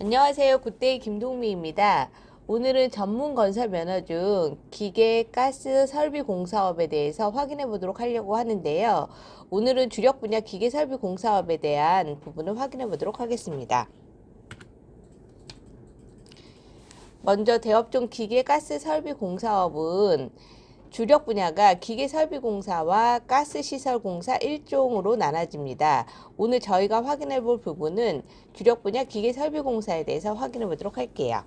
안녕하세요. 굿데이 김동미입니다. 오늘은 전문 건설 면허 중 기계, 가스, 설비 공사업에 대해서 확인해 보도록 하려고 하는데요. 오늘은 주력 분야 기계 설비 공사업에 대한 부분을 확인해 보도록 하겠습니다. 먼저 대업종 기계, 가스, 설비 공사업은 주력 분야가 기계 설비 공사와 가스 시설 공사 1종으로 나눠집니다. 오늘 저희가 확인해 볼 부분은 주력 분야 기계 설비 공사에 대해서 확인해 보도록 할게요.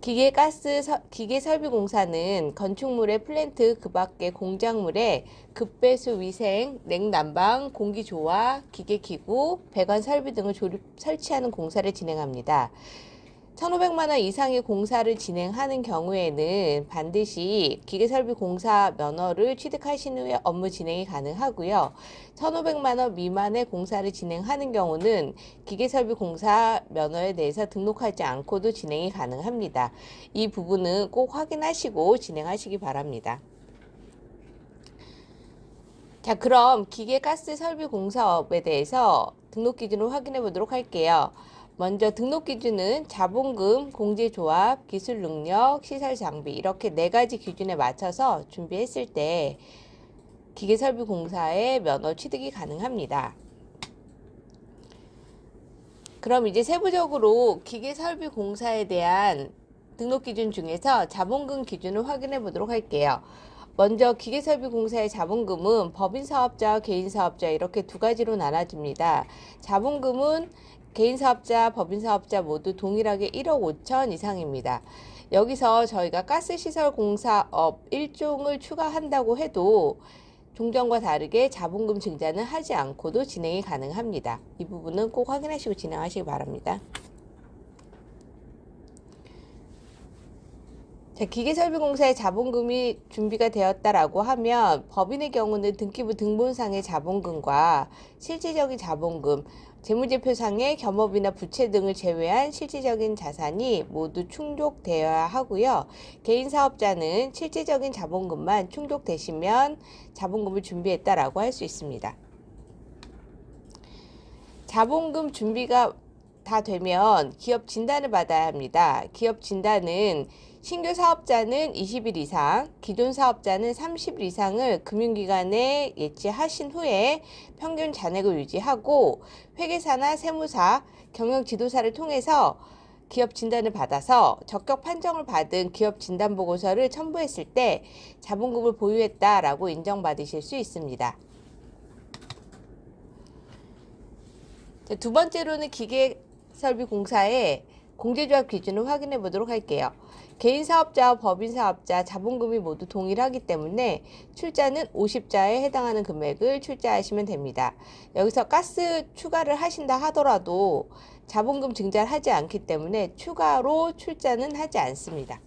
기계 가스 서- 기계 설비 공사는 건축물의 플랜트 그 밖의 공작물의 급배수 위생, 냉난방, 공기 조화, 기계 기구, 배관 설비 등을 조립 설치하는 공사를 진행합니다. 1,500만 원 이상의 공사를 진행하는 경우에는 반드시 기계 설비 공사 면허를 취득하신 후에 업무 진행이 가능하고요. 1,500만 원 미만의 공사를 진행하는 경우는 기계 설비 공사 면허에 대해서 등록하지 않고도 진행이 가능합니다. 이 부분은 꼭 확인하시고 진행하시기 바랍니다. 자, 그럼 기계 가스 설비 공사업에 대해서 등록 기준을 확인해 보도록 할게요. 먼저 등록 기준은 자본금, 공제조합, 기술 능력, 시설 장비 이렇게 네 가지 기준에 맞춰서 준비했을 때 기계 설비 공사의 면허 취득이 가능합니다. 그럼 이제 세부적으로 기계 설비 공사에 대한 등록 기준 중에서 자본금 기준을 확인해 보도록 할게요. 먼저 기계설비공사의 자본금은 법인 사업자와 개인 사업자 이렇게 두 가지로 나눠집니다. 자본금은 개인 사업자, 법인 사업자 모두 동일하게 1억 5천 이상입니다. 여기서 저희가 가스시설 공사업 1종을 추가한다고 해도 종전과 다르게 자본금 증자는 하지 않고도 진행이 가능합니다. 이 부분은 꼭 확인하시고 진행하시기 바랍니다. 기계설비공사의 자본금이 준비가 되었다라고 하면 법인의 경우는 등기부 등본상의 자본금과 실질적인 자본금, 재무제표상의 겸업이나 부채 등을 제외한 실질적인 자산이 모두 충족되어야 하고요. 개인 사업자는 실질적인 자본금만 충족되시면 자본금을 준비했다라고 할 수 있습니다. 자본금 준비가 다 되면 기업 진단을 받아야 합니다. 기업 진단은 신규 사업자는 20일 이상, 기존 사업자는 30일 이상을 금융기관에 예치하신 후에 평균 잔액을 유지하고 회계사나 세무사, 경영 지도사를 통해서 기업 진단을 받아서 적격 판정을 받은 기업 진단 보고서를 첨부했을 때 자본금을 보유했다라고 인정받으실 수 있습니다. 자, 두 번째로는 기계 설비 공사의 공제조합 기준을 확인해 보도록 할게요. 개인 사업자와 법인 사업자 자본금이 모두 동일하기 때문에 출자는 50자에 해당하는 금액을 출자하시면 됩니다. 여기서 가스 추가를 하신다 하더라도 자본금 증자를 하지 않기 때문에 추가로 출자는 하지 않습니다.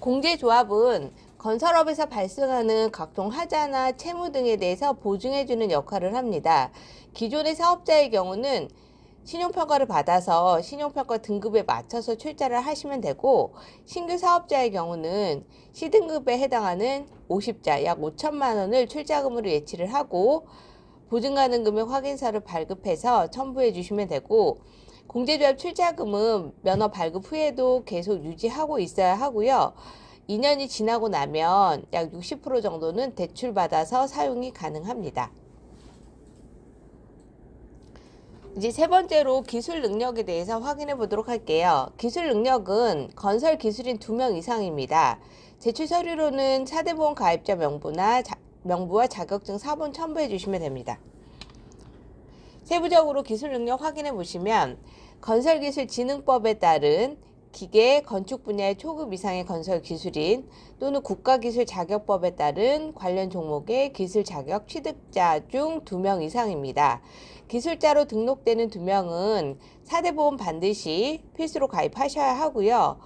공제조합은 건설업에서 발생하는 각종 하자나 채무 등에 대해서 보증해주는 역할을 합니다. 기존의 사업자의 경우는 신용평가를 받아서 신용평가 등급에 맞춰서 출자를 하시면 되고 신규 사업자의 경우는 C등급에 해당하는 50자 약 5천만 원을 출자금으로 예치를 하고 보증가능 금액 확인서를 발급해서 첨부해 주시면 되고 공제조합 출자금은 면허 발급 후에도 계속 유지하고 있어야 하고요. 2년이 지나고 나면 약 60% 정도는 대출받아서 사용이 가능합니다. 이제 세 번째로 기술 능력에 대해서 확인해 보도록 할게요. 기술 능력은 건설 기술인 두 명 이상입니다. 제출 서류로는 차대보험 가입자 명부나 자, 명부와 자격증 사본 첨부해 주시면 됩니다. 세부적으로 기술 능력 확인해 보시면 건설기술진흥법에 따른 기계, 건축 분야의 초급 이상의 건설 기술인 또는 국가기술 자격법에 따른 관련 종목의 기술 자격 취득자 중 두 명 이상입니다. 기술자로 등록되는 두 명은 사대보험 반드시 필수로 가입하셔야 하고요.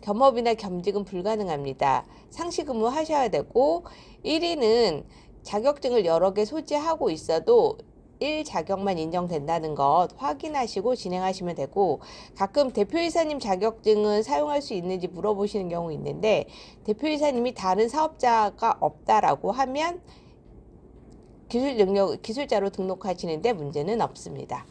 겸업이나 겸직은 불가능합니다. 상시 근무하셔야 되고 1위는 자격증을 여러 개 소지하고 있어도 1 자격만 인정된다는 것 확인하시고 진행하시면 되고 가끔 대표이사님 자격증은 사용할 수 있는지 물어보시는 경우 있는데 대표이사님이 다른 사업자가 없다라고 하면 기술 능력 기술자로 등록하시는데 문제는 없습니다.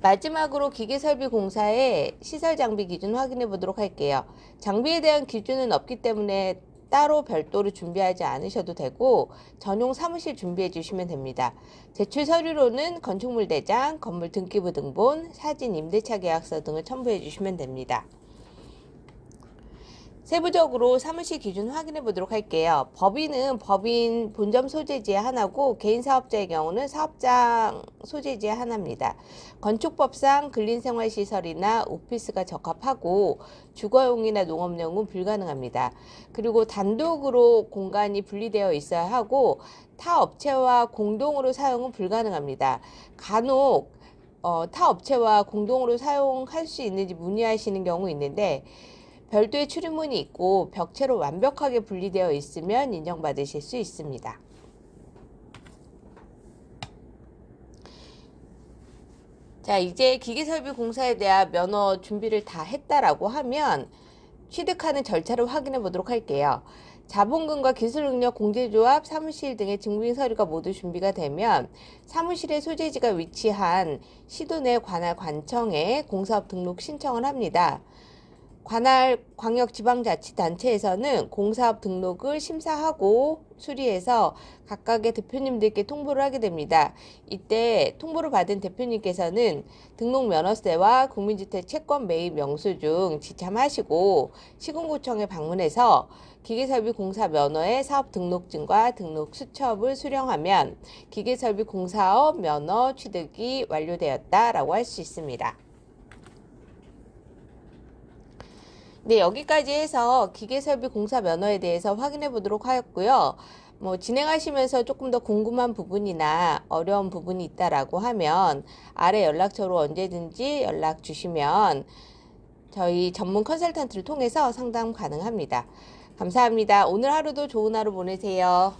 마지막으로 기계설비공사의 시설 장비 기준 확인해 보도록 할게요. 장비에 대한 기준은 없기 때문에 따로 별도로 준비하지 않으셔도 되고 전용 사무실 준비해 주시면 됩니다. 제출 서류로는 건축물 대장, 건물 등기부 등본, 사진 임대차 계약서 등을 첨부해 주시면 됩니다. 세부적으로 사무실 기준 확인해 보도록 할게요. 법인은 법인 본점 소재지의 하나고 개인 사업자의 경우는 사업장 소재지의 하나입니다. 건축법상 근린생활시설이나 오피스가 적합하고 주거용이나 농업용은 불가능합니다. 그리고 단독으로 공간이 분리되어 있어야 하고 타 업체와 공동으로 사용은 불가능합니다. 간혹 어, 타 업체와 공동으로 사용할 수 있는지 문의하시는 경우 있는데 별도의 출입문이 있고 벽체로 완벽하게 분리되어 있으면 인정받으실 수 있습니다. 자, 이제 기계설비 공사에 대한 면허 준비를 다 했다라고 하면 취득하는 절차를 확인해 보도록 할게요. 자본금과 기술능력 공제조합, 사무실 등의 증빙 서류가 모두 준비가 되면 사무실의 소재지가 위치한 시도 내 관할 관청에 공사업 등록 신청을 합니다. 관할 광역 지방자치단체에서는 공사업 등록을 심사하고 수리해서 각각의 대표님들께 통보를 하게 됩니다. 이때 통보를 받은 대표님께서는 등록 면허세와 국민주택 채권 매입 명수 중 지참하시고 시군구청에 방문해서 기계설비 공사 면허의 사업 등록증과 등록 수첩을 수령하면 기계설비 공사업 면허 취득이 완료되었다라고 할 수 있습니다. 네, 여기까지 해서 기계설비 공사 면허에 대해서 확인해 보도록 하였고요. 뭐 진행하시면서 조금 더 궁금한 부분이나 어려운 부분이 있다라고 하면 아래 연락처로 언제든지 연락 주시면 저희 전문 컨설턴트를 통해서 상담 가능합니다. 감사합니다. 오늘 하루도 좋은 하루 보내세요.